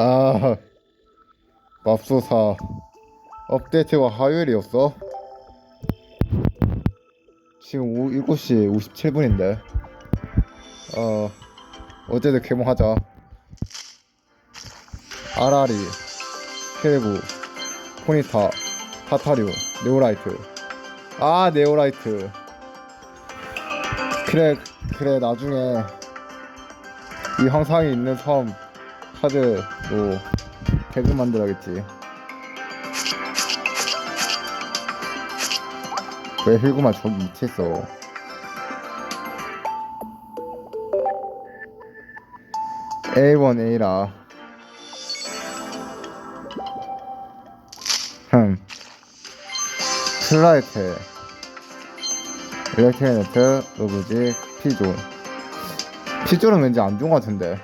아, 맙소사. 업데이트가 화요일이었어? 지금 오, 7시 57분인데. 어, 어제도 개봉하자. 아라리, 켈구, 포니타, 타타류, 네오라이트. 아, 네오라이트. 그래, 그래, 나중에 이 항상에 있는 섬 카드로 태그 만들어야겠지. 왜 힐구만 저기 밑에 있어? A1 A라. 흠. 플라이트. 일렉트레네트, 로브직, 피존. 피존은 왠지 안 좋은 것 같은데.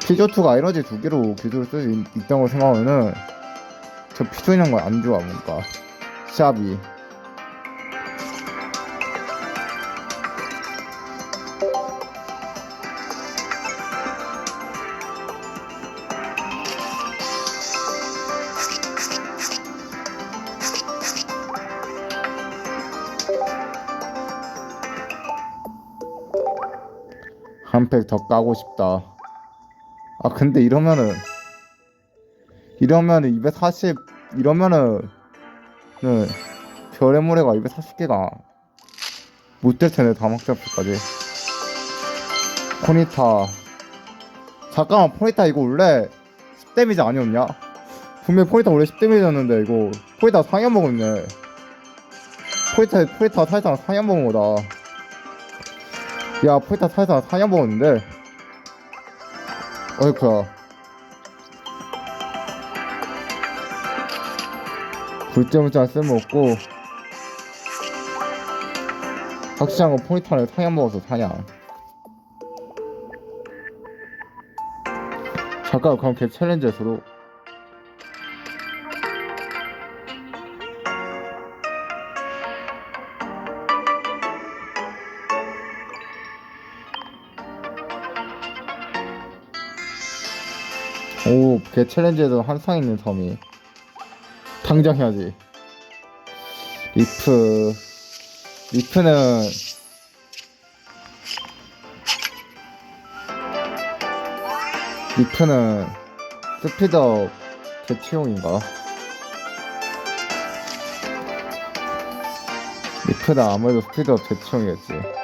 피조2가 에너지 두 개로 기술을 쓸 수 있다고 생각하면은 저 피존이란 건안 좋아 뭔가. 샵이. 한 팩 더 까고 싶다 아 근데 이러면은 이러면은 240 이러면은 네, 별의 모래가 240개가 못 될 텐데 다막 잡기까지. 포니타. 잠깐만 포니타 이거 원래 10데미지 아니었냐? 분명 포니타 원래 10데미지였는데 이거 포니타 상향 먹었네. 포니타 포니타 사실상 상향 먹은 거다. 야 포니타 사실상 상향 먹었는데 어이쿠야 굴점을잘 쓸모없고 확실한 건 포니탄을 상향 먹어서 사냥. 잠깐 그럼 걔 챌린저스로 오, 걔 챌린지에도 한상 있는 섬이 당장 해야지. 리프, 리프는 리프는 스피드업 대치용인가? 리프는 아무래도 스피드업 대치용이겠지.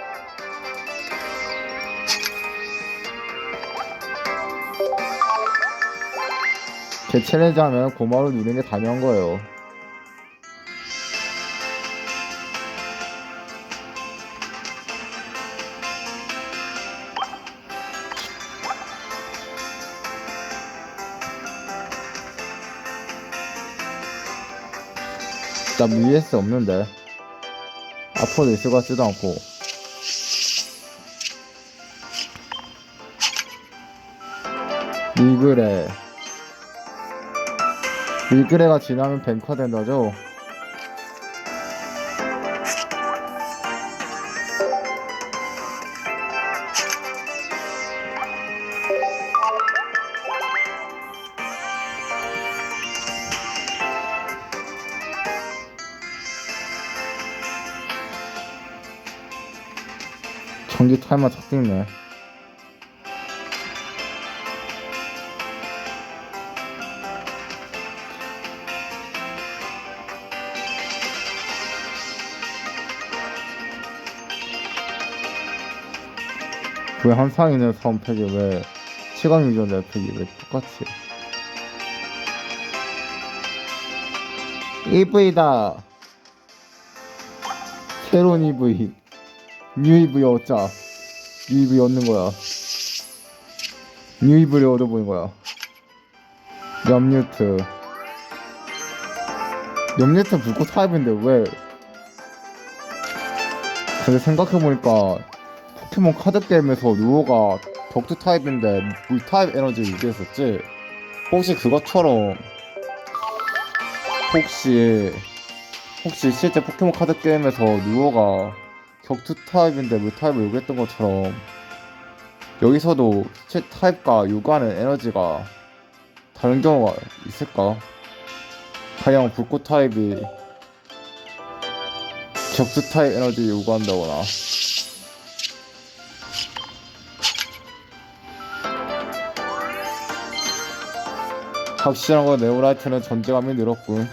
걔 챌린지 하면 고마워 누리는 게 당연한 거예요. 나 VS 없는데 앞으로도 있을 것 같지도 않고 리그레 리그레가 지나면 뱅커 된다죠? 전기 타이머 작동네 왜 한상이는 선팩이 왜 시간 유전 랩팩이 왜 똑같이? EV다. 새로운 EV 뉴 EV 얻자. 뉴 EV 얻는 거야. 뉴 EV를 얻어보는 거야. 염뉴트. 염뉴트 불꽃 타입인데 왜? 근데 생각해보니까 포켓몬 카드 게임에서 루어가 격투 타입인데 물 타입 에너지를 유지했었지 혹시 그것처럼 혹시 혹시 실제 포켓몬 카드 게임에서 루어가 격투 타입인데 물 타입을 요구했던 것처럼 여기서도 실 타입과 요구하는 에너지가 다른 경우가 있을까? 가령 불꽃 타입이 격수 타입 에너지 요구한다거나 건 네오라이트는 존재감이 늘었군